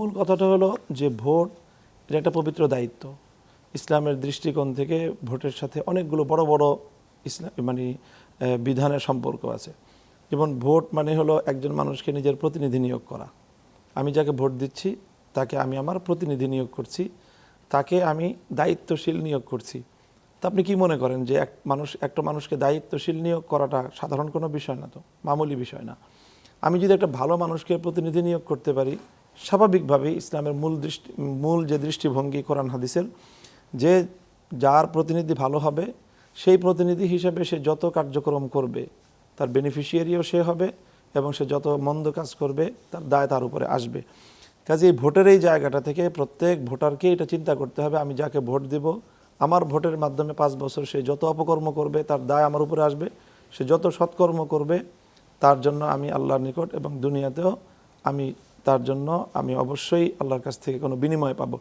মূল কথাটা হলো যে ভোট এটা একটা পবিত্র দায়িত্ব। ইসলামের দৃষ্টিকোণ থেকে ভোটের সাথে অনেকগুলো বড় বড় ইসলাম মানে বিধানের সম্পর্ক আছে। যেমন ভোট মানে হলো একজন মানুষকে নিজের প্রতিনিধি নিয়োগ করা। আমি যাকে ভোট দিচ্ছি, তাকে আমি আমার প্রতিনিধি নিয়োগ করছি, তাকে আমি দায়িত্বশীল নিয়োগ করছি। তা আপনি কি মনে করেন যে এক মানুষ, একটা মানুষকে দায়িত্বশীল নিয়োগ করাটা সাধারণ কোনো বিষয় না তো? মামুলি বিষয় না। আমি যদি একটা ভালো মানুষকে প্রতিনিধি নিয়োগ করতে পারি স্বাভাবিকভাবেই ইসলামের মূল দৃষ্টি, মূল যে দৃষ্টিভঙ্গি কোরআন হাদিসের, যে যার প্রতিনিধি ভালো হবে, সেই প্রতিনিধি হিসেবে সে যত কার্যক্রম করবে, তার বেনিফিশিয়ারিও সে হবে এবং সে যত মন্দ কাজ করবে, তার দায় তার উপরে আসবে। কাজে এই ভোটের এই জায়গাটা থেকে প্রত্যেক ভোটারকে এটা চিন্তা করতে হবে, আমি যাকে ভোট দেব, আমার ভোটের মাধ্যমে পাঁচ বছর সে যত অপকর্ম করবে, তার দায় আমার উপরে আসবে, সে যত সৎকর্ম করবে, তার জন্য আমি আল্লাহর নিকট এবং দুনিয়াতেও আমি তার জন্য আমি অবশ্যই আল্লাহর কাছ থেকে কোনো বিনিময় পাবো।